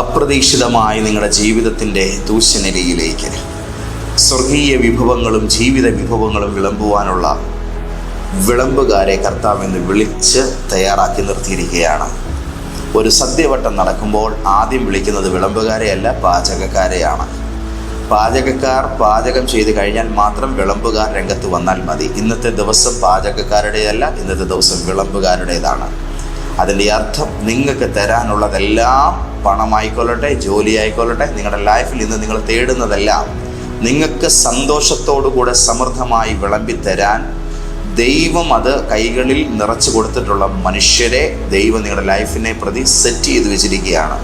അപ്രതീക്ഷിതമായി നിങ്ങളുടെ ജീവിതത്തിന്റെ തൂശനിലയിലേക്ക് സ്വർഗീയ വിഭവങ്ങളും ജീവിത വിഭവങ്ങളും വിളമ്പുവാനുള്ള വിളമ്പുകാരെ കർത്താവെന്ന് വിളിച്ച് തയ്യാറാക്കി നിർത്തിയിരിക്കുകയാണ്. ഒരു സദ്യവട്ടം നടക്കുമ്പോൾ ആദ്യം വിളിക്കുന്നത് വിളമ്പുകാരെയല്ല പാചകക്കാരെയാണ്. പാചകക്കാർ പാചകം ചെയ്ത് കഴിഞ്ഞാൽ മാത്രം വിളമ്പുകാർ രംഗത്ത് വന്നാൽ മതി. ഇന്നത്തെ ദിവസം പാചകക്കാരുടെയല്ല ഇന്നത്തെ ദിവസം വിളമ്പുകാരുടേതാണ്. അതിന്റെ അർത്ഥം നിങ്ങൾക്ക് തരാനുള്ളതെല്ലാം പണമായിക്കൊള്ളട്ടെ ജോലി ആയിക്കൊള്ളട്ടെ നിങ്ങളുടെ ലൈഫിൽ ഇന്ന് നിങ്ങൾ തേടുന്നതെല്ലാം നിങ്ങൾക്ക് സന്തോഷത്തോടു കൂടെ സമൃദ്ധമായി വിളമ്പി തരാൻ ദൈവം അത് കൈകളിൽ നിറച്ചു കൊടുത്തിട്ടുള്ള മനുഷ്യരെ ദൈവം നിങ്ങളുടെ ലൈഫിനെ പ്രതി സെറ്റ് ചെയ്ത് വെച്ചിരിക്കുകയാണ്.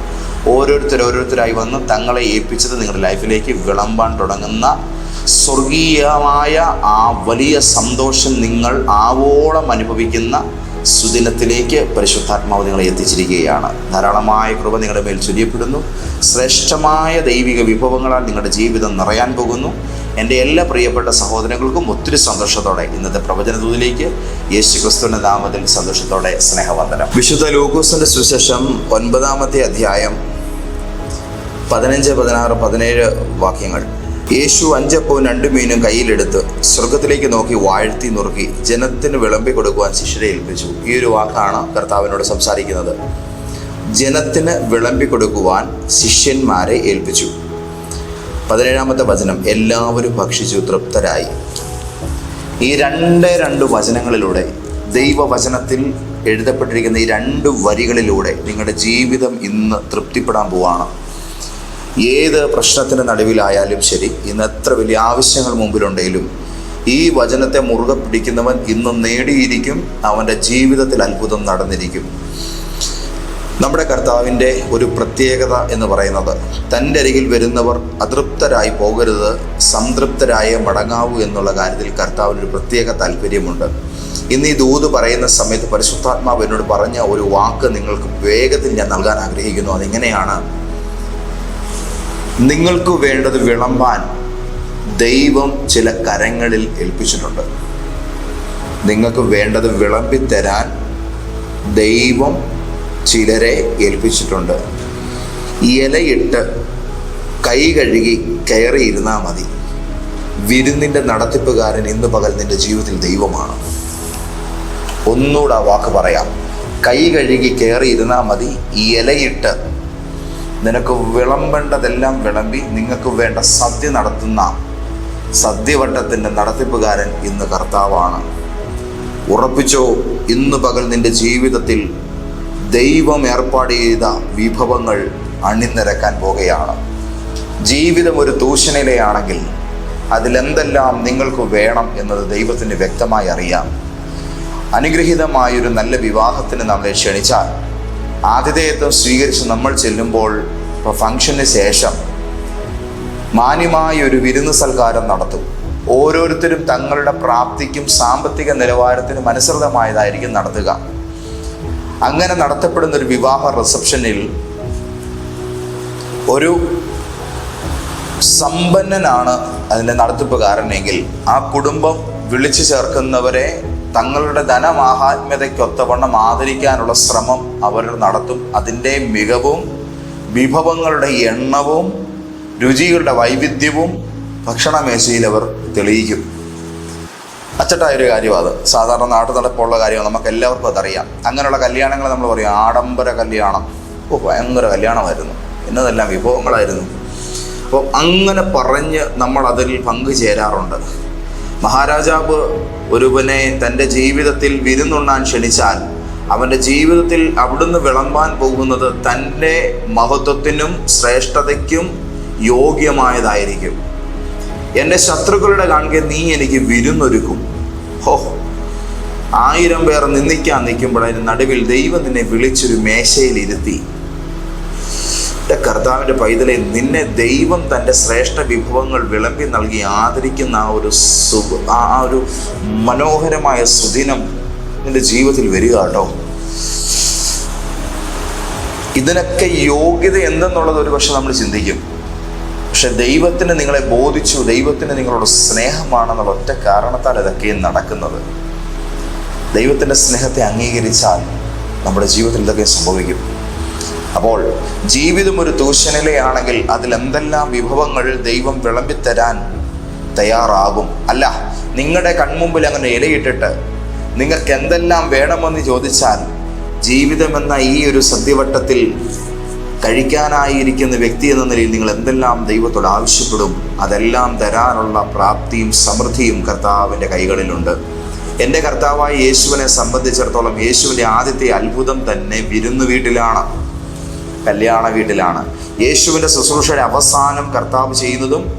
ഓരോരുത്തർ ഓരോരുത്തരായി വന്ന് തങ്ങളെ ഏൽപ്പിച്ചത് നിങ്ങളുടെ ലൈഫിലേക്ക് വിളമ്പാൻ തുടങ്ങുന്ന സ്വർഗീയമായ ആ വലിയ സന്തോഷം നിങ്ങൾ ആവോളം അനുഭവിക്കുന്ന സുദിനത്തിലേക്ക് പരിശുദ്ധാത്മാവ് നിങ്ങളെ എത്തിച്ചിരിക്കുകയാണ്. ധാരാളമായ കൃപ നിങ്ങളുടെ മേൽ ചൊരിയപ്പെടുന്നു ശ്രേഷ്ഠമായ ദൈവിക വിഭവങ്ങളാൽ നിങ്ങളുടെ ജീവിതം നിറയാൻ പോകുന്നു. എന്റെ എല്ലാ പ്രിയപ്പെട്ട സഹോദരങ്ങൾക്കും ഒത്തിരി സന്തോഷത്തോടെ ഇന്നത്തെ പ്രവചനദൂതിലേക്ക് യേശു ക്രിസ്തുവിന്റെ നാമത്തിൽ സന്തോഷത്തോടെ സ്നേഹവന്ദനം. വിശുദ്ധ ലൂക്കോസിന്റെ സുശേഷം ഒൻപതാമത്തെ അധ്യായം പതിനഞ്ച് പതിനാറ് പതിനേഴ് വാക്യങ്ങൾ. യേശു അഞ്ചപ്പവും രണ്ട് മീനും കയ്യിലെടുത്ത് സ്വർഗത്തിലേക്ക് നോക്കി വാഴ്ത്തി നുറുക്കി ജനത്തിന് വിളമ്പി കൊടുക്കുവാൻ ശിഷ്യരെ ഏൽപ്പിച്ചു. ഈ ഒരു വാക്കാണ് കർത്താവിനോട് സംസാരിക്കുന്നത്. ജനത്തിന് വിളമ്പി കൊടുക്കുവാൻ ശിഷ്യന്മാരെ ഏൽപ്പിച്ചു. പതിനേഴാമത്തെ വചനം എല്ലാവരും ഭക്ഷിച്ചു തൃപ്തരായി. ഈ രണ്ട് രണ്ട് വചനങ്ങളിലൂടെ ദൈവവചനത്തിൽ എഴുതപ്പെട്ടിരിക്കുന്ന ഈ രണ്ട് വരികളിലൂടെ നിങ്ങളുടെ ജീവിതം ഇന്ന് തൃപ്തിപ്പെടാൻ പോവാണ്. ഏത് പ്രശ്നത്തിന്റെ നടുവിലായാലും ശരി ഇന്ന് എത്ര വലിയ ആവശ്യങ്ങൾ മുമ്പിലുണ്ടെങ്കിലും ഈ വചനത്തെ മുറുകെ പിടിക്കുന്നവൻ ഇന്നും നേടിയിരിക്കും അവന്റെ ജീവിതത്തിൽ അത്ഭുതം നടന്നിരിക്കും. നമ്മുടെ കർത്താവിന്റെ ഒരു പ്രത്യേകത എന്ന് പറയുന്നത് തന്റെ അരികിൽ വരുന്നവർ അതൃപ്തരായി പോകരുത് സംതൃപ്തരായ മടങ്ങാവൂ എന്നുള്ള കാര്യത്തിൽ കർത്താവിന് ഒരു പ്രത്യേക താല്പര്യമുണ്ട്. ഇന്ന് ഈ ദൂത് പറയുന്ന സമയത്ത് പരിശുദ്ധാത്മാവ് എന്നോട് പറഞ്ഞ ഒരു വാക്ക് നിങ്ങൾക്ക് വേഗത്തിൽ ഞാൻ നൽകാൻ ആഗ്രഹിക്കുന്നു. അതെങ്ങനെയാണ്? നിങ്ങൾക്ക് വേണ്ടത് വിളമ്പാൻ ദൈവം ചില കരങ്ങളിൽ ഏൽപ്പിച്ചിട്ടുണ്ട്. നിങ്ങൾക്ക് വേണ്ടത് വിളമ്പിത്തരാൻ ദൈവം ചിലരെ ഏൽപ്പിച്ചിട്ടുണ്ട്. ഇലയിട്ട് കൈ കഴുകി കയറിയിരുന്നാൽ മതി. വിരുന്നിന്റെ നടത്തിപ്പുകാരൻ ഇന്ന് പകൽ നിന്റെ ജീവിതത്തിൽ ദൈവമാണ്. ഒന്നുകൂടെ ആ വാക്ക് പറയാം. കൈ കഴുകി കയറിയിരുന്നാൽ മതി ഇലയിട്ട് നിനക്ക് വിളമ്പേണ്ടതെല്ലാം വിളമ്പി നിങ്ങൾക്ക് വേണ്ട സദ്യ നടത്തുന്ന സദ്യവട്ടത്തിന്റെ നടത്തിപ്പുകാരൻ ഇന്ന് കർത്താവാണ്. ഉറപ്പിച്ചോ ഇന്ന് പകൽ നിന്റെ ജീവിതത്തിൽ ദൈവം ഏർപ്പാട് ചെയ്ത വിഭവങ്ങൾ അണിനിരക്കാൻ പോകുകയാണ് ജീവിതം ഒരു തൂഷണിലയാണെങ്കിൽ അതിലെന്തെല്ലാം നിങ്ങൾക്ക് വേണം എന്നത് ദൈവത്തിന് വ്യക്തമായി അറിയാം. അനുഗ്രഹീതമായൊരു നല്ല വിവാഹത്തിന് നമ്മളെ ക്ഷണിച്ചാൽ ആതിഥേയത്വം സ്വീകരിച്ച് നമ്മൾ ചെല്ലുമ്പോൾ ഇപ്പോൾ ഫംഗ്ഷന് ശേഷം മാന്യമായ ഒരു വിരുന്ന് സൽക്കാരം നടത്തും. ഓരോരുത്തരും തങ്ങളുടെ പ്രാപ്തിക്കും സാമ്പത്തിക നിലവാരത്തിനും അനുസൃതമായതായിരിക്കും നടത്തുക. അങ്ങനെ നടത്തപ്പെടുന്ന ഒരു വിവാഹ റിസപ്ഷനിൽ ഒരു സമ്പന്നനാണ് അതിന്റെ നടത്തിപ്പുകാരനെങ്കിൽ ആ കുടുംബം വിളിച്ചു ചേർക്കുന്നവരെ തങ്ങളുടെ ധനമാഹാത്മ്യതയ്ക്കൊത്തവണ്ണം ആദരിക്കാനുള്ള ശ്രമം അവർ നടത്തും. അതിന്റെ മികവും വിഭവങ്ങളുടെ എണ്ണവും രുചികളുടെ വൈവിധ്യവും ഭക്ഷണമേശയിൽ അവർ തെളിയിക്കും. അച്ചട്ടായ ഒരു കാര്യം അത്. സാധാരണ നാട്ടു നടപ്പുള്ള കാര്യമാണ് നമുക്ക് എല്ലാവർക്കും അതറിയാം. അങ്ങനെയുള്ള കല്യാണങ്ങൾ നമ്മൾ പറയും ആഡംബര കല്യാണം. ഓ ഭയങ്കര കല്യാണമായിരുന്നു. എന്നതെല്ലാം വിഭവങ്ങളായിരുന്നു. അപ്പോൾ അങ്ങനെ പറഞ്ഞ് നമ്മൾ അതിൽ പങ്കുചേരാറുണ്ട്. മഹാരാജാവ് ഒരുവനെ തന്റെ ജീവിതത്തിൽ വിരുന്നുണ്ണാൻ ക്ഷണിച്ചാൽ അവന്റെ ജീവിതത്തിൽ അവിടുന്ന് വിളമ്പാൻ പോകുന്നത് തന്റെ മഹത്വത്തിനും ശ്രേഷ്ഠതയ്ക്കും യോഗ്യമായതായിരിക്കും. എന്റെ ശത്രുക്കളുടെ കാണുക നീ എനിക്ക് വിരുന്നൊരുക്കും. ഹോ ആയിരം പേർ നിന്ദിക്കാൻ നിൽക്കുമ്പോൾ അതിന് നടുവിൽ ദൈവം നിന്നെ വിളിച്ചൊരു മേശയിൽ ഇരുത്തി. എന്റെ കർത്താവിന്റെ പൈതലെ നിന്നെ ദൈവം തന്റെ ശ്രേഷ്ഠ വിഭവങ്ങൾ വിളമ്പി നൽകി ആദരിക്കുന്ന ആ ഒരു സുഖ ആ ഒരു മനോഹരമായ സുദിനം നിന്റെ ജീവിതത്തിൽ വരിക കേട്ടോ. ഇതിനൊക്കെ യോഗ്യത എന്തെന്നുള്ളത് ഒരു പക്ഷെ നമ്മൾ ചിന്തിക്കും. പക്ഷെ ദൈവത്തിന് നിങ്ങളെ ബോധിച്ചു ദൈവത്തിന് നിങ്ങളോട് സ്നേഹമാണെന്നുള്ള ഒറ്റ കാരണത്താൽ ഇതൊക്കെ നടക്കുന്നത്. ദൈവത്തിന്റെ സ്നേഹത്തെ അംഗീകരിച്ചാൽ നമ്മുടെ ജീവിതത്തിൽ ഇതൊക്കെ സംഭവിക്കും. അപ്പോൾ ജീവിതം ഒരു തൂശനിലയാണെങ്കിൽ അതിലെന്തെല്ലാം വിഭവങ്ങൾ ദൈവം വിളമ്പിത്തരാൻ തയ്യാറാകും? അല്ല നിങ്ങളുടെ കൺമുമ്പിൽ അങ്ങനെ ഇലയിട്ടിട്ട് നിങ്ങൾക്ക് എന്തെല്ലാം വേണമെന്ന് ചോദിച്ചാൽ ജീവിതമെന്ന ഈ ഒരു സദ്യവട്ടത്തിൽ കഴിക്കാനായിരിക്കുന്ന വ്യക്തി എന്ന നിലയിൽ നിങ്ങൾ എന്തെല്ലാം ദൈവത്തോട് ആവശ്യപ്പെടും അതെല്ലാം തരാനുള്ള പ്രാപ്തിയും സമൃദ്ധിയും കർത്താവിന്റെ കൈകളിലുണ്ട്. എന്റെ കർത്താവായ യേശുവിനെ സംബന്ധിച്ചിടത്തോളം യേശുവിന്റെ ആദ്യത്തെ അത്ഭുതം തന്നെ വിരുന്നു വീട്ടിലാണ് കല്യാണ വീട്ടിലാണ്. യേശുവിന്റെ ശുശ്രൂഷയുടെ അവസാനം കർത്താവ് ചെയ്യുന്നതും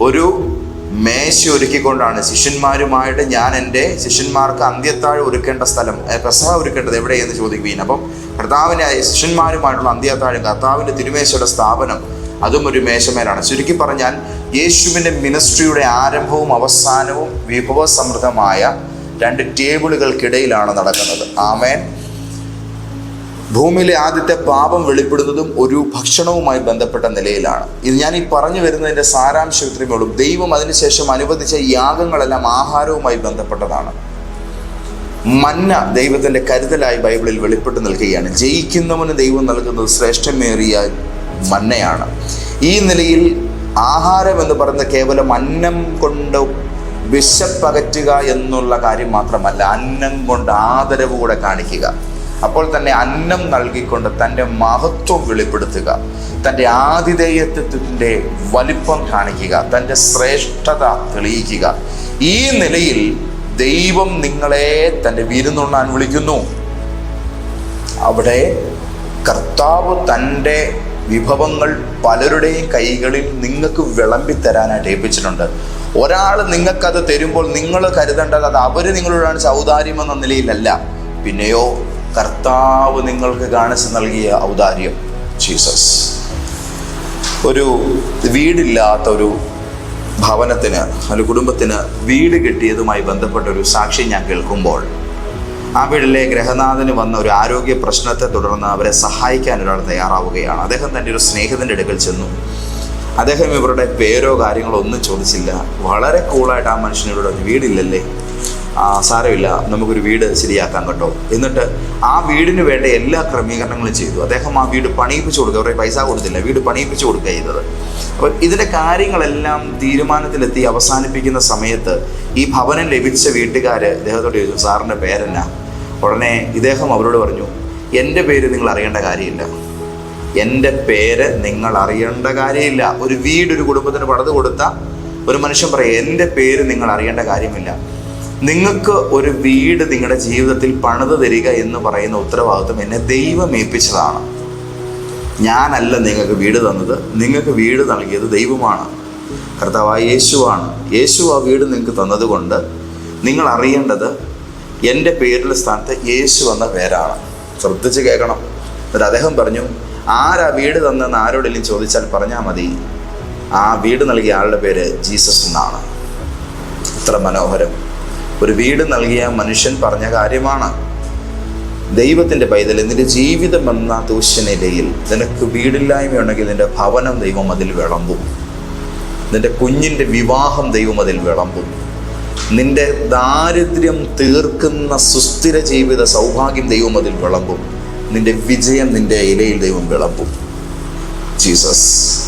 ഒരു മേശ ഒരുക്കിക്കൊണ്ടാണ്. ശിഷ്യന്മാരുമായിട്ട് ഞാൻ എന്റെ ശിഷ്യന്മാർക്ക് അന്ത്യത്താഴ് ഒരുക്കേണ്ട സ്ഥലം പ്രസവ ഒരുക്കേണ്ടത് എവിടെയെന്ന് ചോദിക്കുകയും. അപ്പം കർത്താവിന്റെ ശിഷ്യന്മാരുമായിട്ടുള്ള അന്ത്യത്താഴം കർത്താവിന്റെ തിരുമേശയുടെ സ്ഥാപനം അതും ഒരു മേശമേലാണ്. ചുരുക്കി പറഞ്ഞാൽ യേശുവിന്റെ മിനിസ്ട്രിയുടെ ആരംഭവും അവസാനവും വിഭവസമൃദ്ധമായ രണ്ട് ടേബിളുകൾക്കിടയിലാണ് നടക്കുന്നത്. ആമേൻ. ഭൂമിയിലെ ആദ്യത്തെ പാപം വെളിപ്പെടുന്നതും ഒരു ഭക്ഷണവുമായി ബന്ധപ്പെട്ട നിലയിലാണ്. ഇത് ഞാൻ ഈ പറഞ്ഞു വരുന്നതിന്റെ സാരാംശം ഇത്രയുമേ ഉള്ളൂ. ദൈവം അതിനുശേഷം അനുവദിച്ച യാഗങ്ങളെല്ലാം ആഹാരവുമായി ബന്ധപ്പെട്ടതാണ്. മന്ന ദൈവത്തിന്റെ കരുതലായി ബൈബിളിൽ വെളിപ്പെട്ട് നിൽക്കുകയാണ്. ജയിക്കുന്നവന് ദൈവം നൽകുന്നത് ശ്രേഷ്ഠമേറിയ മന്നയാണ്. ഈ നിലയിൽ ആഹാരം എന്ന് പറയുന്നത് കേവലം അന്നം കൊണ്ട് വിശപ്പകറ്റുക എന്നുള്ള കാര്യം മാത്രമല്ല അന്നം കൊണ്ട് ആദരവ് കൂടെ കാണിക്കുക. അപ്പോൾ തന്നെ അന്നം നൽകിക്കൊണ്ട് തന്റെ മഹത്വം വെളിപ്പെടുത്തുക. തന്റെ ആതിഥേയത്വത്തിന്റെ വലിപ്പം കാണിക്കുക. തന്റെ ശ്രേഷ്ഠത തെളിയിക്കുക. ഈ നിലയിൽ ദൈവം നിങ്ങളെ തന്റെ വിരുന്നുണ്ണാൻ വിളിക്കുന്നു. അവിടെ കർത്താവ് തന്റെ വിഭവങ്ങൾ പലരുടെയും കൈകളിൽ നിങ്ങൾക്ക് വിളമ്പി തരാനായിട്ട് ഏൽപ്പിച്ചിട്ടുണ്ട്. ഒരാൾ നിങ്ങൾക്കത് തരുമ്പോൾ നിങ്ങൾ കരുതേണ്ടത് അത് അവർ നിങ്ങളോടാണ് സൗദാര്യം എന്ന നിലയിലല്ല. പിന്നെയോ കർത്താവ് നിങ്ങൾക്ക് കാണിച്ചു നൽകിയ ഔദാര്യം ജീസസ്. ഒരു വീടില്ലാത്ത ഒരു ഭവനത്തിന് ഒരു കുടുംബത്തിന് വീട് കിട്ടിയതുമായി ബന്ധപ്പെട്ട ഒരു സാക്ഷി ഞാൻ കേൾക്കുമ്പോൾ ആ വീടിലെ ഗ്രഹനാഥന് വന്ന ഒരു ആരോഗ്യ പ്രശ്നത്തെ തുടർന്ന് അവരെ സഹായിക്കാൻ ഒരാൾ തയ്യാറാവുകയാണ്. അദ്ദേഹം തന്റെ ഒരു സ്നേഹിതന്റെ അടുക്കൽ ചെന്നു. അദ്ദേഹം ഇവരുടെ പേരോ കാര്യങ്ങളോ ഒന്നും ചോദിച്ചില്ല. വളരെ കൂളായിട്ട് ആ മനുഷ്യനോട് വീടില്ലല്ലേ? സാരമില്ല നമുക്കൊരു വീട് ശരിയാക്കാം കേട്ടോ. എന്നിട്ട് ആ വീടിന് വേണ്ട എല്ലാ ക്രമീകരണങ്ങളും ചെയ്തു. അദ്ദേഹം ആ വീട് പണിയിപ്പിച്ചു കൊടുക്കുക. അവരുടെ പൈസ കൊടുത്തില്ല. വീട് പണിയിപ്പിച്ചു കൊടുക്കുക ചെയ്തത്. അപ്പോൾ ഇതിന്റെ കാര്യങ്ങളെല്ലാം തീരുമാനത്തിലെത്തി അവസാനിപ്പിക്കുന്ന സമയത്ത് ഈ ഭവനം ലഭിച്ച വീട്ടുകാർ ഇദ്ദേഹത്തോട് ചോദിച്ചു സാറിന്റെ പേരെന്നാ? ഉടനെ ഇദ്ദേഹം അവരോട് പറഞ്ഞു എന്റെ പേര് നിങ്ങൾ അറിയേണ്ട കാര്യമില്ല. എന്റെ പേര് നിങ്ങൾ അറിയേണ്ട കാര്യമില്ല. ഒരു വീട് ഒരു കുടുംബത്തിന് പണിത് കൊടുത്ത ഒരു മനുഷ്യൻ പറയും എന്റെ പേര് നിങ്ങൾ അറിയേണ്ട കാര്യമില്ല. നിങ്ങൾക്ക് ഒരു വീട് നിങ്ങളുടെ ജീവിതത്തിൽ പണിത് തരിക എന്ന് പറയുന്ന ഉത്തരവാദിത്വം എന്നെ ദൈവം ഏൽപ്പിച്ചതാണ്. ഞാനല്ല നിങ്ങൾക്ക് വീട് തന്നത്. നിങ്ങൾക്ക് വീട് നൽകിയത് ദൈവമാണ്. കർത്താവായ യേശുവാണ്. യേശു ആ വീട് നിങ്ങൾക്ക് തന്നതുകൊണ്ട് നിങ്ങൾ അറിയേണ്ടത് എന്റെ പേരിലെ സ്ഥാനത്ത് യേശു എന്ന പേരാണ്. ശ്രദ്ധിച്ച് കേൾക്കണം. എന്നിട്ട് അദ്ദേഹം പറഞ്ഞു ആരാ വീട് തന്നെന്ന് ആരോടെങ്കിലും ചോദിച്ചാൽ പറഞ്ഞാൽ മതി. ആ വീട് നൽകിയ ആളുടെ പേര് ജീസസ് എന്നാണ്. ഇത്ര മനോഹരം. ഒരു വീട് നൽകിയ മനുഷ്യൻ പറഞ്ഞ കാര്യമാണ്. ദൈവത്തിന്റെ പൈതൽ നിന്റെ ജീവിതം എന്ന ദൂഷ്യനിലയിൽ നിനക്ക് വീടില്ലായ്മയുണ്ടെങ്കിൽ നിന്റെ ഭവനം ദൈവം അതിൽ വിളമ്പും. നിന്റെ കുഞ്ഞിന്റെ വിവാഹം ദൈവം അതിൽ വിളമ്പും. നിന്റെ ദാരിദ്ര്യം തീർക്കുന്ന സുസ്ഥിര ജീവിത സൗഭാഗ്യം ദൈവം അതിൽ വിളമ്പും. നിന്റെ വിജയം നിന്റെ ഇലയിൽ ദൈവം വിളമ്പും. ജീസസ്.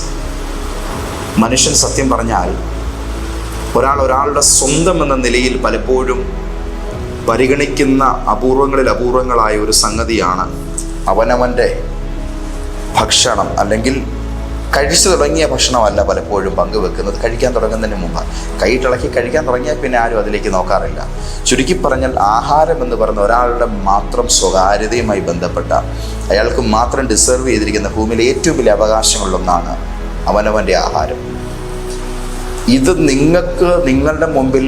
മനുഷ്യൻ സത്യം പറഞ്ഞാൽ ഒരാൾ ഒരാളുടെ സ്വന്തം എന്ന നിലയിൽ പലപ്പോഴും പരിഗണിക്കുന്ന അപൂർവങ്ങളിൽ അപൂർവങ്ങളായ ഒരു സംഗതിയാണ് അവനവന്റെ ഭക്ഷണം അല്ലെങ്കിൽ കഴിച്ചു തുടങ്ങിയ ഭക്ഷണമല്ല പലപ്പോഴും പങ്കുവെക്കുന്നത്. കഴിക്കാൻ തുടങ്ങുന്നതിന് മുമ്പ്. കൈയിട്ടിളക്കി കഴിക്കാൻ തുടങ്ങിയാൽ പിന്നെ ആരും അതിലേക്ക് നോക്കാറില്ല. ചുരുക്കി പറഞ്ഞാൽ ആഹാരം എന്ന് പറയുന്ന ഒരാളുടെ മാത്രം സ്വകാര്യതയുമായി ബന്ധപ്പെട്ട അയാൾക്ക് മാത്രം ഡിസേർവ് ചെയ്തിരിക്കുന്ന ഭൂമിയിലെ ഏറ്റവും വലിയ അവകാശങ്ങളിലൊന്നാണ് അവനവന്റെ ആഹാരം. ഇത് നിങ്ങൾക്ക് നിങ്ങളുടെ മുമ്പിൽ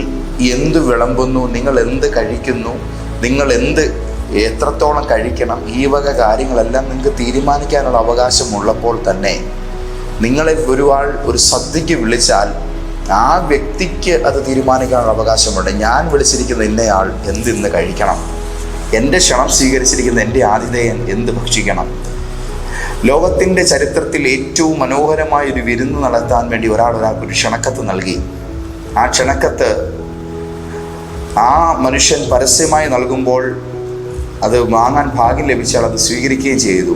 എന്ത് വിളമ്പുന്നു നിങ്ങൾ എന്ത് കഴിക്കുന്നു നിങ്ങൾ എന്ത് എത്രത്തോളം കഴിക്കണം ഈ വക കാര്യങ്ങളെല്ലാം നിങ്ങൾക്ക് തീരുമാനിക്കാനുള്ള അവകാശമുള്ളപ്പോൾ തന്നെ നിങ്ങളെ ഒരുവാൾ ഒരു സദ്യക്ക് വിളിച്ചാൽ ആ വ്യക്തിക്ക് അത് തീരുമാനിക്കാനുള്ള അവകാശമുണ്ട്. ഞാൻ വിളിച്ചിരിക്കുന്ന ഇന്നയാൾ എന്തിന്ന് കഴിക്കണം? എന്റെ ക്ഷണം സ്വീകരിച്ചിരിക്കുന്ന എന്റെ ആതിഥേയൻ എന്ത് ഭക്ഷിക്കണം? ലോകത്തിന്റെ ചരിത്രത്തിൽ ഏറ്റവും മനോഹരമായ ഒരു വിരുന്ന് നടത്താൻ വേണ്ടി ഒരാൾ ഒരാൾക്ക് ഒരു ക്ഷണക്കത്ത് നൽകി. ആ ക്ഷണക്കത്ത് ആ മനുഷ്യൻ പരസ്യമായി നൽകുമ്പോൾ അത് വാങ്ങാൻ ഭാഗ്യം ലഭിച്ചാൽ അത് സ്വീകരിക്കുകയും ചെയ്തു.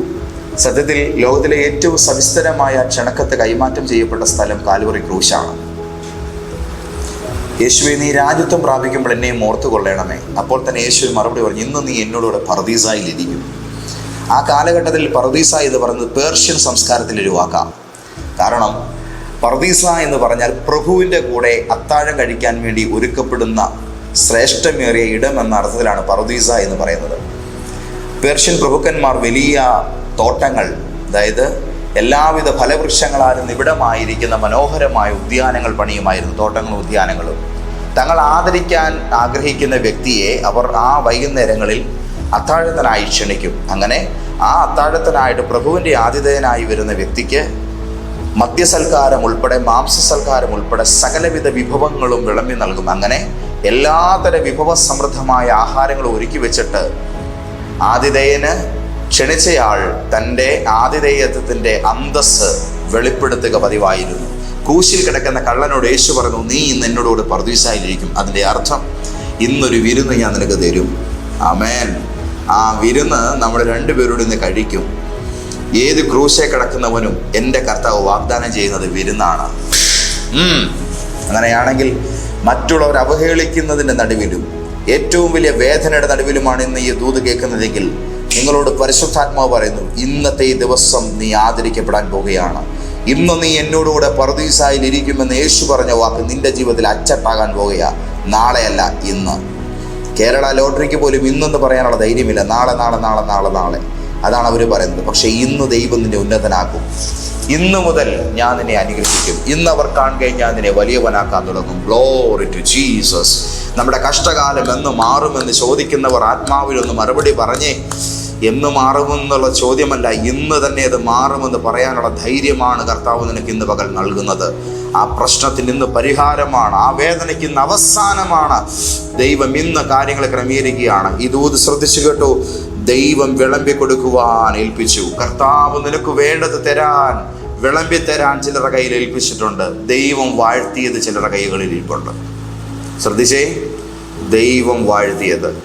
സത്യത്തിൽ ലോകത്തിലെ ഏറ്റവും സവിസ്തരമായ ക്ഷണക്കത്ത് കൈമാറ്റം ചെയ്യപ്പെട്ട സ്ഥലം കാലുവറി ക്രൂശാണ്. യേശുവെ നീ രാജ്യത്വം പ്രാപിക്കുമ്പോൾ എന്നെയും ഓർത്തു കൊള്ളണമേ അപ്പോൾ തന്നെ യേശു മറുപടി പറഞ്ഞു ഇന്ന് നീ എന്നോടുകൂടെ പറദീസായിലിരിക്കും ആ കാലഘട്ടത്തിൽ പർദീസ എന്ന് പറയുന്നത് പേർഷ്യൻ സംസ്കാരത്തിൽ വാക്കാണ് കാരണം പർദീസ എന്ന് പറഞ്ഞാൽ പ്രഭുവിന്റെ കൂടെ അത്താഴം കഴിക്കാൻ വേണ്ടി ഒരുക്കപ്പെടുന്ന ശ്രേഷ്ഠമേറിയ ഇടം എന്ന അർത്ഥത്തിലാണ് പർദീസ എന്ന് പറയുന്നത്. പേർഷ്യൻ പ്രഭുക്കന്മാർ വലിയ തോട്ടങ്ങൾ അതായത് എല്ലാവിധ ഫലവൃക്ഷങ്ങളാലും നിബിഡമായിരിക്കുന്ന മനോഹരമായ ഉദ്യാനങ്ങൾ പണിയുമായിരുന്നു തോട്ടങ്ങളും ഉദ്യാനങ്ങളും. തങ്ങൾ ആദരിക്കാൻ ആഗ്രഹിക്കുന്ന വ്യക്തിയെ അവർ ആ വൈകുന്നേരങ്ങളിൽ അത്താഴത്തിനായി ക്ഷണിക്കും. അങ്ങനെ ആ അത്താഴത്തിനായിട്ട് പ്രഭുവിന്റെ ആതിഥേയനായി വരുന്ന വ്യക്തിക്ക് മദ്യസൽക്കാരം ഉൾപ്പെടെ മാംസസൽക്കാരം ഉൾപ്പെടെ സകലവിധ വിഭവങ്ങളും വിളമ്പി നൽകും. അങ്ങനെ എല്ലാതര വിഭവ സമൃദ്ധമായ ആഹാരങ്ങൾ ഒരുക്കി വെച്ചിട്ട് ആതിഥേയന് ക്ഷണിച്ചയാൾ തന്റെ ആതിഥേയത്വത്തിന്റെ അന്തസ് വെളിപ്പെടുത്തുക പതിവായിരുന്നു. ക്രൂശിൽ കിടക്കുന്ന കള്ളനോട് യേശു പറഞ്ഞു നീ ഇന്ന് എന്നോടുകൂടെ പർദീസായിരിക്കും അതിന്റെ അർത്ഥം ഇന്നൊരു വിരുന്ന് ഞാൻ നിനക്ക് തരും. അമേൻ ആ വിരുന്ന് നമ്മൾ രണ്ടുപേരോട് ഇന്ന് കഴിക്കും. ഏത് ക്രൂശെ കിടക്കുന്നവനും എന്റെ കർത്താവ് വാഗ്ദാനം ചെയ്യുന്നത് വിരുന്നാണ്. അങ്ങനെയാണെങ്കിൽ മറ്റുള്ളവർ അവഹേളിക്കുന്നതിന്റെ നടുവിലും ഏറ്റവും വലിയ വേദനയുടെ നടുവിലുമാണ് ഇന്ന് ഈ ദൂത് കേൾക്കുന്നതെങ്കിൽ നിങ്ങളോട് പരിശുദ്ധാത്മാവ് പറയുന്നു ഇന്നത്തെ ഈ ദിവസം നീ ആദരിക്കപ്പെടാൻ പോവുകയാണ്. ഇന്ന് നീ എന്നോടുകൂടെ പറദീസായിൽ ഇരിക്കുമെന്ന് യേശു പറഞ്ഞ വാക്ക് നിന്റെ ജീവിതത്തിൽ അച്ചട്ടാകാൻ പോവുകയാ. നാളെയല്ല ഇന്ന്. കേരള ലോട്ടറിക്ക് പോലും ഇന്നെന്ന് പറയാനുള്ള ധൈര്യമില്ല. നാളെ നാളെ നാളെ നാളെ നാളെ. അതാണ് അവർ പറയുന്നത്. പക്ഷേ ഇന്ന് ദൈവം നിന്നെ ഉന്നതനാക്കും. ഇന്ന് മുതൽ ഞാൻ നിന്നെ അനുഗ്രഹിക്കും. ഇന്ന് അവർ കാണുകയും ഞാൻ നിന്നെ വലിയവനാക്കാൻ തുടങ്ങും. ഗ്ലോറി ടു ജീസസ് നമ്മുടെ കഷ്ടകാലം എന്ന് മാറുമെന്ന് ചോദിക്കുന്നവർ ആത്മാവിലൊന്ന് മറുപടി പറഞ്ഞേ. എന്ന് മാറുമെന്നുള്ള ചോദ്യമല്ല ഇന്ന് തന്നെ അത് മാറുമെന്ന് പറയാനുള്ള ധൈര്യമാണ് കർത്താവ് നിനക്ക് ഇന്ന് പകൽ നൽകുന്നത്. ആ പ്രശ്നത്തിന് ഇന്ന് പരിഹാരമാണ് ആ വേദനയ്ക്ക് ഇന്ന് അവസാനമാണ്. ദൈവം ഇന്ന് കാര്യങ്ങൾ ക്രമീകരിക്കുകയാണ്. ഇതൂത് ശ്രദ്ധിച്ചു കേട്ടു. ദൈവം വിളമ്പി കൊടുക്കുവാൻ ഏൽപ്പിച്ചു. കർത്താവ് നിനക്ക് വേണ്ടത് തരാൻ വിളമ്പി തരാൻ ചിലരുടെ കയ്യിൽ ഏൽപ്പിച്ചിട്ടുണ്ട്. ദൈവം വാഴ്ത്തിയത് ചിലരുടെ കൈകളിൽ ഇരിപ്പുണ്ട്. ശ്രദ്ധിച്ചേ? ദൈവം വാഴ്ത്തിയത്.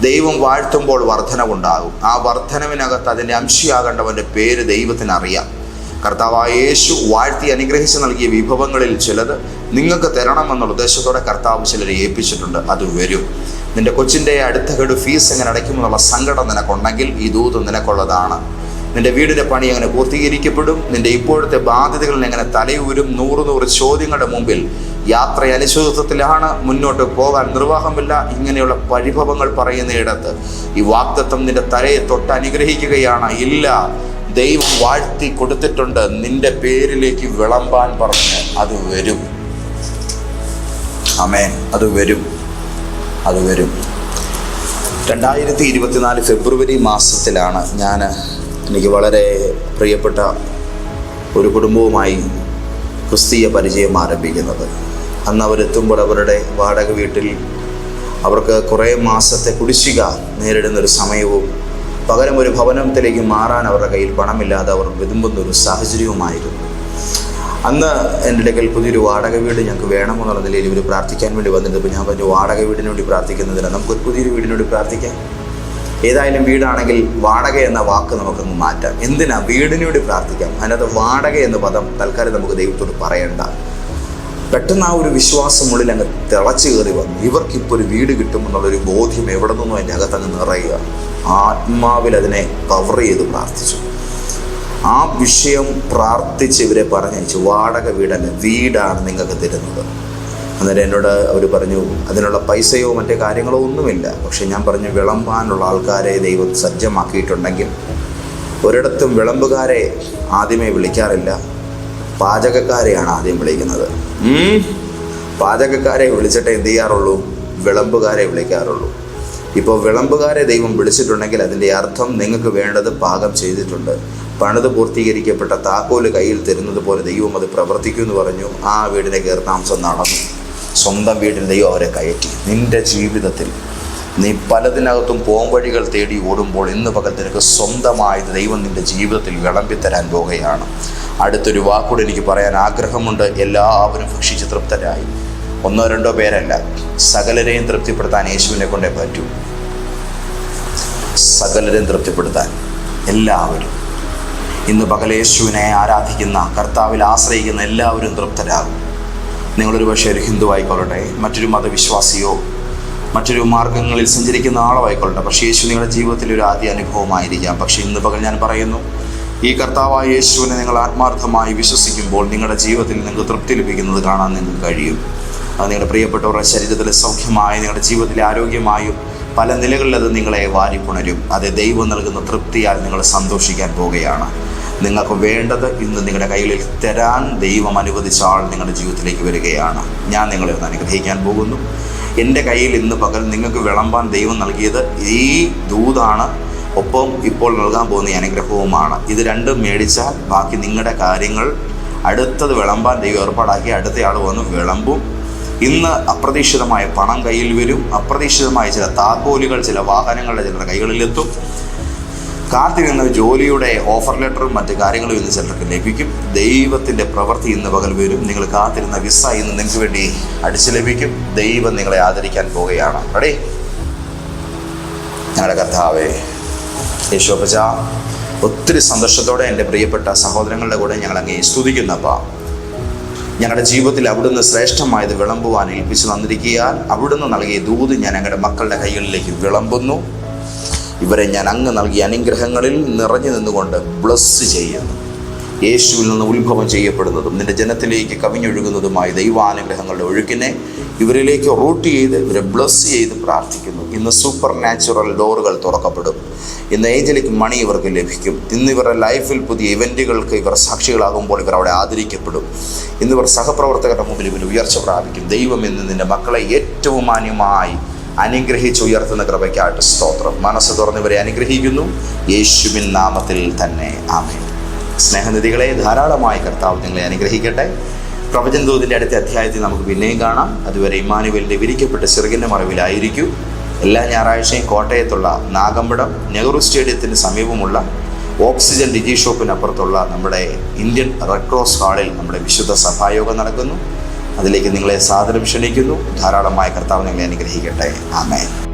ദൈവം വാഴ്ത്തുമ്പോൾ വർധനവുണ്ടാകും. ആ വർധനവിനകത്ത് അതിന്റെ അംശിയാകേണ്ടവന്റെ പേര് ദൈവത്തിന് അറിയാം കർത്താവായ യേശു വാഴ്ത്തി അനുഗ്രഹിച്ച് നൽകിയ വിഭവങ്ങളിൽ ചിലത് നിങ്ങൾക്ക് തരണമെന്നുള്ള ഉദ്ദേശത്തോടെ കർത്താവ് ചിലരെ ഏൽപ്പിച്ചിട്ടുണ്ട്. അത് വരും. നിന്റെ കൊച്ചിന്റെ അടുത്ത ഗഡു ഫീസ് എങ്ങനെ അടയ്ക്കുമെന്നുള്ള സങ്കടം നിനക്കുണ്ടെങ്കിൽ ഈ ദൂത് നിനക്കുള്ളതാണ്. നിന്റെ വീടിന്റെ പണി എങ്ങനെ പൂർത്തീകരിക്കപ്പെടും? നിന്റെ ഇപ്പോഴത്തെ ബാധ്യതകളിൽ എങ്ങനെ തലയൂരും? നൂറ് നൂറ് ചോദ്യങ്ങളുടെ മുമ്പിൽ യാത്ര അനിശ്ചിതത്വത്തിലാണ്. മുന്നോട്ട് പോകാൻ നിർവാഹമില്ല. ഇങ്ങനെയുള്ള പരിഭവങ്ങൾ പറയുന്നയിടത്ത് ഈ വാക്തത്വം നിന്റെ തലയെ തൊട്ട് അനുഗ്രഹിക്കുകയാണ് ഇല്ല. ദൈവം വാഴ്ത്തി കൊടുത്തിട്ടുണ്ട്. നിന്റെ പേരിലേക്ക് വിളമ്പാൻ പറഞ്ഞ് അത് വരും. അമേൻ അത് വരും. അത് വരും. രണ്ടായിരത്തി ഇരുപത്തിനാല് ഫെബ്രുവരി മാസത്തിലാണ് ഞാൻ എനിക്ക് വളരെ പ്രിയപ്പെട്ട ഒരു കുടുംബവുമായി ക്രിസ്തീയ പരിചയം ആരംഭിക്കുന്നത്. അന്ന് അവരെത്തുമ്പോൾ അവരുടെ വാടക വീട്ടിൽ അവർക്ക് കുറേ മാസത്തെ കുടിശ്ശിക നേരിടുന്ന ഒരു സമയവും പകരം ഒരു ഭവനത്തിലേക്ക് മാറാൻ അവരുടെ കയ്യിൽ പണമില്ലാതെ അവർ വിതുമ്പുന്ന ഒരു സാഹചര്യവുമായിരുന്നു. അന്ന് എന്റെ അടുക്കൽ പുതിയൊരു വാടക വീട് ഞങ്ങൾക്ക് വേണമെന്നുള്ള നിലയിൽ ഇവർ പ്രാർത്ഥിക്കാൻ വേണ്ടി വന്നിരുന്നപ്പോൾ ഞാൻ പറഞ്ഞു വാടക വീടിന് വേണ്ടി പ്രാർത്ഥിക്കുന്നതിന് നമുക്കൊരു പുതിയൊരു വീടിന് വേണ്ടി പ്രാർത്ഥിക്കാം. ഏതായാലും വീടാണെങ്കിൽ വാടക എന്ന വാക്ക് നമുക്കൊന്ന് മാറ്റാം. എന്തിനാ വീടിന് വേണ്ടി പ്രാർത്ഥിക്കാം? അതിനകത്ത് വാടക എന്ന പദം തൽക്കാലം നമുക്ക് ദൈവത്തോട് പറയണ്ട. പെട്ടെന്ന് ആ ഒരു വിശ്വാസം ഉള്ളിൽ അങ്ങ് തിളച്ചു കയറി വന്നു. ഇവർക്കിപ്പോൾ ഒരു വീട് കിട്ടുമെന്നുള്ളൊരു ബോധ്യം എവിടെ നിന്നും അതിന്റെ അകത്തങ്ങ് നിറയുക. ആത്മാവിൽ അതിനെ കവർ ചെയ്ത് പ്രാർത്ഥിച്ചു. ആ വിഷയം പ്രാർത്ഥിച്ച് ഇവരെ പറഞ്ഞയച്ചു. വാടക വീടല്ല? വീടാണ് നിങ്ങൾക്ക് തരുന്നത്. അന്നേരം എന്നോട് അവർ പറഞ്ഞു അതിനുള്ള പൈസയോ മറ്റേ കാര്യങ്ങളോ ഒന്നുമില്ല. പക്ഷെ ഞാൻ പറഞ്ഞു വിളമ്പാനുള്ള ആൾക്കാരെ ദൈവം സജ്ജമാക്കിയിട്ടുണ്ടെങ്കിൽ ഒരിടത്തും വിളമ്പുകാരെ ആദ്യമേ വിളിക്കാറില്ല. പാചകക്കാരെയാണ് ആദ്യം വിളിക്കുന്നത്. പാചകക്കാരെ വിളിച്ചിട്ടേ എന്ത് ചെയ്യാറുള്ളൂ? വിളമ്പുകാരെ വിളിക്കാറുള്ളൂ. ഇപ്പോൾ വിളമ്പുകാരെ ദൈവം വിളിച്ചിട്ടുണ്ടെങ്കിൽ അതിന്റെ അർത്ഥം നിങ്ങൾക്ക് വേണ്ടത് പാകം ചെയ്തിട്ടുണ്ട്. പണിത് പൂർത്തീകരിക്കപ്പെട്ട താക്കോൽ കയ്യിൽ തരുന്നത് പോലെ ദൈവം അത് പ്രവർത്തിക്കും എന്ന് പറഞ്ഞു ആ വീടിനെ കയറി താമസം നടന്നു. സ്വന്തം വീട്ടിൽ ദൈവം അവരെ കയറ്റി. നിന്റെ ജീവിതത്തിൽ നീ പലതിനകത്തും പോംവഴികൾ തേടി ഓടുമ്പോൾ ഇന്ന് പകൽ നിനക്ക് സ്വന്തമായത് ദൈവം നിന്റെ ജീവിതത്തിൽ വിളമ്പി തരാൻ പോകുകയാണ്. അടുത്തൊരു വാക്കോട് എനിക്ക് പറയാൻ ആഗ്രഹമുണ്ട്. എല്ലാവരും ഭക്ഷിച്ച് തൃപ്തരായി. ഒന്നോ രണ്ടോ പേരല്ല സകലരെയും തൃപ്തിപ്പെടുത്താൻ യേശുവിനെ കൊണ്ടേ പറ്റൂ. സകലരെയും തൃപ്തിപ്പെടുത്താൻ എല്ലാവരും. ഇന്ന് പകൽ യേശുവിനെ ആരാധിക്കുന്ന കർത്താവിൽ ആശ്രയിക്കുന്ന എല്ലാവരും തൃപ്തരാകും. നിങ്ങളൊരു പക്ഷേ ഒരു ഹിന്ദു ആയിക്കൊള്ളട്ടെ മറ്റൊരു മതവിശ്വാസിയോ മറ്റൊരു മാർഗങ്ങളിൽ സഞ്ചരിക്കുന്ന ആളോ ആയിക്കൊള്ളട്ടെ പക്ഷേ യേശു നിങ്ങളുടെ ജീവിതത്തിൽ ഒരു ആദ്യ അനുഭവമായിരിക്കാം. പക്ഷേ ഇന്ന് പകൽ ഞാൻ പറയുന്നു ഈ കർത്താവായ യേശുവിനെ നിങ്ങൾ ആത്മാർത്ഥമായി വിശ്വസിക്കുമ്പോൾ നിങ്ങളുടെ ജീവിതത്തിൽ നിങ്ങൾക്ക് തൃപ്തി ലഭിക്കുന്നത് കാണാൻ നിങ്ങൾക്ക് കഴിയും. അത് നിങ്ങളുടെ പ്രിയപ്പെട്ടവരുടെ ശരീരത്തിലെ സൗഖ്യമായി നിങ്ങളുടെ ജീവിതത്തിലെ ആരോഗ്യമായും പല നിലകളിൽ അത് നിങ്ങളെ വാരിപ്പുണരും. അത് ദൈവം നൽകുന്ന തൃപ്തിയാൽ നിങ്ങൾ സന്തോഷിക്കാൻ പോവുകയാണ്. നിങ്ങൾക്ക് വേണ്ടത് ഇന്ന് നിങ്ങളുടെ കയ്യിൽ തരാൻ ദൈവം അനുവദിച്ച ആൾ നിങ്ങളുടെ ജീവിതത്തിലേക്ക് വരികയാണ്. ഞാൻ നിങ്ങളെ ഒന്ന് അനുഗ്രഹിക്കാൻ പോകുന്നു. എന്റെ കയ്യിൽ ഇന്ന് പകൽ നിങ്ങൾക്ക് വിളമ്പാൻ ദൈവം നൽകിയത് ഈ ദൂതാണ്. ഒപ്പം ഇപ്പോൾ നൽകാൻ പോകുന്ന അനുഗ്രഹവുമാണ്. ഇത് രണ്ടും മേടിച്ചാൽ ബാക്കി നിങ്ങളുടെ കാര്യങ്ങൾ അടുത്തത് വിളമ്പാൻ ദൈവം ഏർപ്പാടാക്കി അടുത്തയാൾ വന്ന് വിളമ്പും. ഇന്ന് അപ്രതീക്ഷിതമായ പണം കയ്യിൽ വരും. അപ്രതീക്ഷിതമായ ചില താക്കോലുകൾ ചില വാഹനങ്ങളുടെ ചിലരുടെ കൈകളിലെത്തും. കാത്തിരുന്ന ജോലിയുടെ ഓഫർ ലെറ്ററും മറ്റു കാര്യങ്ങളും ഇന്ന് ചിലർക്ക് ലഭിക്കും. ദൈവത്തിന്റെ പ്രവൃത്തി ഇന്ന് പകൽ വരും. നിങ്ങൾ കാത്തിരുന്ന വിസ ഇന്ന് നിങ്ങൾക്ക് വേണ്ടി അടിച്ചു ലഭിക്കും. ദൈവം നിങ്ങളെ ആദരിക്കാൻ പോവുകയാണ്. റെഡി ഞങ്ങളുടെ കർത്താവേ യേശോപ്പച്ച ഒത്തിരി സന്തോഷത്തോടെ എന്റെ പ്രിയപ്പെട്ട സഹോദരങ്ങളുടെ കൂടെ ഞങ്ങൾ അങ്ങേ സ്തുതിക്കുന്നപ്പാ ഞങ്ങളുടെ ജീവിതത്തിൽ അവിടുന്ന് ശ്രേഷ്ഠമായത് വിളമ്പുവാൻ ഏൽപ്പിച്ചു തന്നിരിക്കുകയാൽ അവിടുന്ന് നൽകിയ ദൂത് ഞാൻ ഞങ്ങളുടെ മക്കളുടെ കൈകളിലേക്ക് വിളമ്പുന്നു. ഇവരെ ഞാൻ അങ്ങ് നൽകിയ അനുഗ്രഹങ്ങളിൽ നിറഞ്ഞു നിന്നുകൊണ്ട് ബ്ലസ് ചെയ്യുന്നു. യേശുവിൽ നിന്ന് ഉത്ഭവം ചെയ്യപ്പെടുന്നതും നിന്റെ ജനത്തിലേക്ക് കവിഞ്ഞൊഴുകുന്നതുമായ ദൈവാനുഗ്രഹങ്ങളുടെ ഒഴുക്കിനെ ഇവരിലേക്ക് റൂട്ട് ചെയ്ത് ഇവരെ ബ്ലസ് ചെയ്ത് പ്രാർത്ഥിക്കുന്നു. ഇന്ന് സൂപ്പർ നാച്ചുറൽ ഡോറുകൾ തുറക്കപ്പെടും. ഇന്ന് ഏഞ്ചലിക് മണി ഇവർക്ക് ലഭിക്കും. ഇന്ന് ഇവരുടെ ലൈഫിൽ പുതിയ ഇവന്റുകൾക്ക് ഇവർ സാക്ഷികളാകുമ്പോൾ ഇവർ അവിടെ ആദരിക്കപ്പെടും. ഇന്ന് ഇവർ സഹപ്രവർത്തകരുടെ മുമ്പിൽ ഇവർ ഉയർച്ച പ്രാപിക്കും. ദൈവം ഇന്ന് നിന്റെ മക്കളെ ഏറ്റവും മാന്യമായി അനുഗ്രഹിച്ച് ഉയർത്തുന്ന കൃപയ്ക്കായിട്ട് സ്തോത്രം. മനസ്സ് തുറന്ന് ഇവരെ അനുഗ്രഹിക്കുന്നു. യേശുവിൻ നാമത്തിൽ തന്നെ. ആമേ സ്നേഹനിധികളെ ധാരാളമായി കർത്താവ് നിങ്ങളെ അനുഗ്രഹിക്കട്ടെ. പ്രവചന ദൂതിന്റെ അടുത്ത അധ്യായത്തിൽ നമുക്ക് പിന്നെയും കാണാം. അതുവരെ ഇമാനുവലിന്റെ വിരിക്കപ്പെട്ട ചെറുകിന്റെ മറവിലായിരിക്കും. എല്ലാ ഞായറാഴ്ചയും കോട്ടയത്തുള്ള നാഗമ്പടം നെഹ്റു സ്റ്റേഡിയത്തിന് സമീപമുള്ള ഓക്സിജൻ ഡിജി ഷോപ്പിനപ്പുറത്തുള്ള നമ്മുടെ ഇന്ത്യൻ റെഡ് ക്രോസ് ഹാളിൽ നമ്മുടെ വിശുദ്ധ സഭായോഗം നടക്കുന്നു. അതിലേക്ക് നിങ്ങളെ സാദരം ക്ഷണിക്കുന്നു. ധാരാളമായ കർത്താവ് നിങ്ങളെ അനുഗ്രഹിക്കട്ടെ. ആമേൻ.